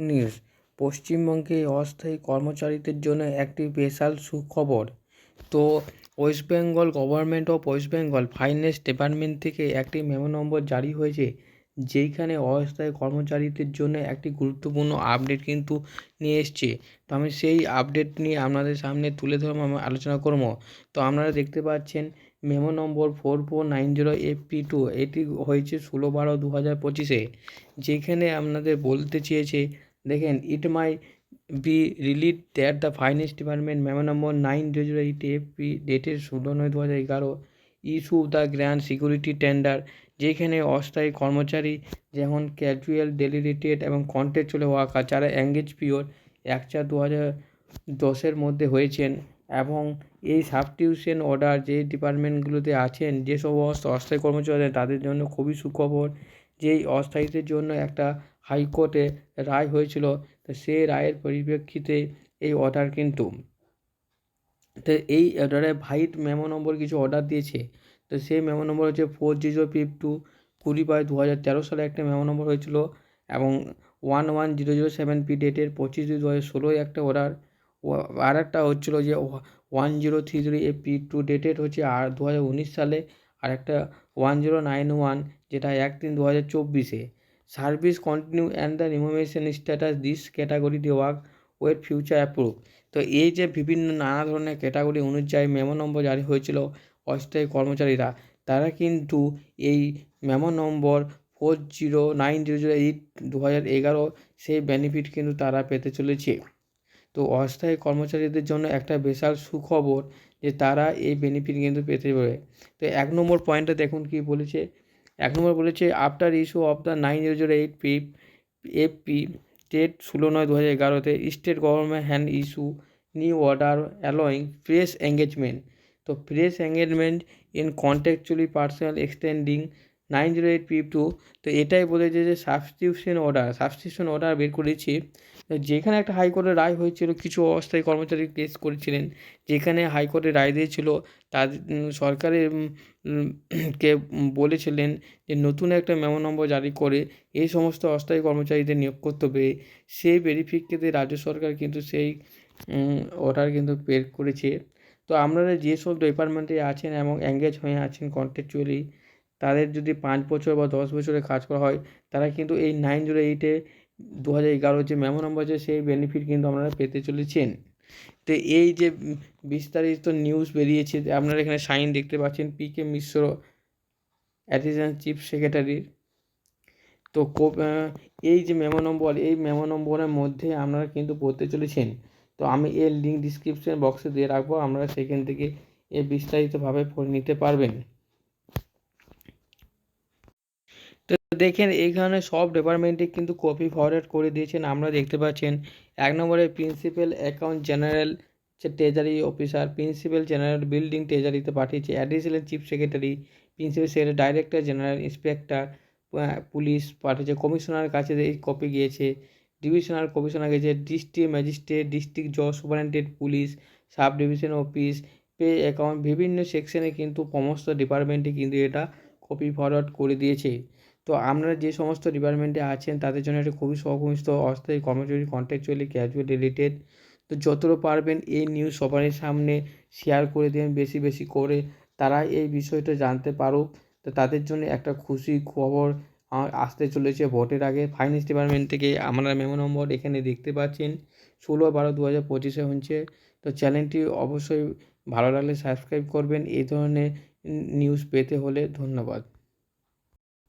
News. পশ্চিমবঙ্গে অস্থায়ী কর্মচারীদের জন্য একটি বিশাল সুখবর। তো West Bengal government of West Bengal finance department থেকে একটি মেমো নম্বর জারি হয়েছে, যেইখানে অস্থায়ী কর্মচারীদের জন্য একটি গুরুত্বপূর্ণ আপডেট কিন্তু নিয়ে এসছে। তো আমি সেই আপডেট নিয়ে আপনাদের সামনে তুলে ধরবো, আমি আলোচনা করব। তো আপনারা দেখতে পাচ্ছেন, memo number four four nine zero F P two, এটি হয়েছে ষোলো বারো দু হাজার পঁচিশে যেখানে আপনাদের বলতে চেয়েছে দেখেন it may be relied that the finance department memo number nine zero zero eight F P ডেটের ষোলো নয় দু হাজার এগারো issue the grand security tender যেখানে অস্থায়ী কর্মচারী যেমন ক্যাজুয়াল ডেলি রেটেড এবং কন্ট্রাকচুয়াল ওয়ার্কার যারা এঙ্গেজ পিওর এক চার দু হাজার দশের মধ্যে হয়েছেন এবং এই সাবস্টিটিউশন অর্ডার যে ডিপার্টমেন্টগুলোতে আছেন যে সমস্ত অস্থায়ী কর্মচারী তাদের জন্য খুবই সুখবর। যে এই অস্থায়ীদের জন্য একটা হাইকোর্টে রায় হয়েছিল, তো সেই রায়ের পরিপ্রেক্ষিতে এই অর্ডার কিন্তু। তো এই অর্ডারে ভাইট মেমো নম্বর কিছু অর্ডার দিয়েছে। তো সেই মেমো নম্বর হচ্ছে ফোর জি জিরো ফিফ টু কুড়ি বাই দু হাজার তেরো সালে একটা মেমো নম্বর হয়েছিল এবং one one zero zero seven P ডেটের পঁচিশ দুই দু হাজার ষোলোয় একটা অর্ডার আর একটা হচ্ছিল যে one zero three three A P two dated হচ্ছে আর দু হাজার উনিশ সালে, আর একটা ওয়ান জিরো নাইন ওয়ান যেটা এক তিন দু হাজার চব্বিশে। Service continue and the removation status this category work wait future approve. তো এই যে বিভিন্ন নানা ধরনের ক্যাটাগরি অনুযায়ী মেমো নম্বর জারি হয়েছিল অস্থায়ী কর্মচারীরা, তারা কিন্তু এই memo number four zero nine zero zero eight দু হাজার এগারো সেই বেনিফিট কিন্তু তারা পেতে চলেছে। তো অস্থায়ী কর্মচারীদের জন্য একটা বিশাল সুখবর যে তারা এই বেনিফিট কিন্তু পেতে পারে। তো এক নম্বর পয়েন্টটা দেখুন কী বলেছে এক নম্বর বলেছে after issue of the nine zero zero eight P F P state ষোলো নয় দু হাজার এগারোতে state government hand issue new order allowing fresh engagement তো fresh engagement in contractually personal extending nine zero eight P two. তো এটাই বলেছে যে সাবস্টিটিউশন অর্ডার সাবস্টিটিউশন অর্ডার বের করেছি। যেখানে একটা হাইকোর্টের রায় হয়েছিল, কিছু অস্থায়ী কর্মচারী কেস করেছিলেন। যেখানে হাইকোর্টের রায় দিয়েছিল তাদের সরকারের কে বলেছিলেন যে নতুন একটা মেমো নম্বর জারি করে এই সমস্ত অস্থায়ী কর্মচারীদের নিয়োগ করতে হবে। সেই পরিপ্রেক্ষিতে রাজ্য সরকার কিন্তু সেই অর্ডার কিন্তু বের করেছে। তো আপনারা যেসব ডিপার্টমেন্টে আছেন এবং এঙ্গেজ হয়ে আছেন কন্ট্রাকচুয়ালি তাদের যদি পাঁচ বছর বা দশ বছরে কাজ করা হয়, তারা কিন্তু এই নাইন জিরো এইটে দু হাজার এগারো যে মেমো নম্বর আছে, সেই বেনিফিট কিন্তু আপনারা পেতে চলেছেন। তো এই যে বিস্তারিত নিউজ বেরিয়েছে, আপনারা এখানে সাইন দেখতে পাচ্ছেন P K Mishra additional chief সেক্রেটারির তো এই যে মেমো নম্বর এই মেমো নম্বরের মধ্যে আপনারা কিন্তু পড়তে চলেছেন। তো আমি এর লিঙ্ক ডিসক্রিপশন বক্সে দিয়ে রাখব, আপনারা সেখান থেকে এ বিস্তারিতভাবে পড়ে নিতে পারবেন তো দেখেন, এখানে সব ডিপার্টমেন্টে কিন্তু কপি ফরওয়ার্ড করে দিয়েছেন। আমরা দেখতে পাচ্ছেন, এক নম্বরে principal account general treasury officer principal general building ট্রেজারিতে পাঠিয়েছে। Additional chief secretary principal secretary director general inspector police পাঠিয়েছে। কমিশনার কাছে এই কপি গিয়েছে। ডিভিশনাল কমিশনার গেছে ডিস্ট্রিক্ট ম্যাজিস্ট্রেট ডিস্ট্রিক্ট জজ superintendent police sub division office pay account বিভিন্ন সেকশনে কিন্তু সমস্ত ডিপার্টমেন্টে কিন্তু এটা কপি ফরওয়ার্ড করে দিয়েছে। তো আপনারা যে সমস্ত ডিপার্টমেন্টে আছেন, তাদের জন্য একটা খুবই সহকমিষ্ট অস্থায়ী কর্মচারী কন্ট্রাকচুয়ালি ক্যাজুয়াল রিলেটেড তো যতটা পারবেন এই নিউজ সবার সামনে শেয়ার করে দেন বেশি বেশি করে তারা এই বিষয়টা জানতে পারুক। তো তাদের জন্য একটা খুশি খবর আসতে চলেছে ভোটের আগে। ফাইন্যান্স ডিপার্টমেন্ট থেকে আমরা মেমো নম্বর এখানে দেখতে পাচ্ছেন। ষোলো বারো দু হাজার পঁচিশে হচ্ছে। তো চ্যানেলটি অবশ্যই ভালো লাগলে সাবস্ক্রাইব করবেন। এই ধরনের নিউজ পেতে হলে ধন্যবাদ।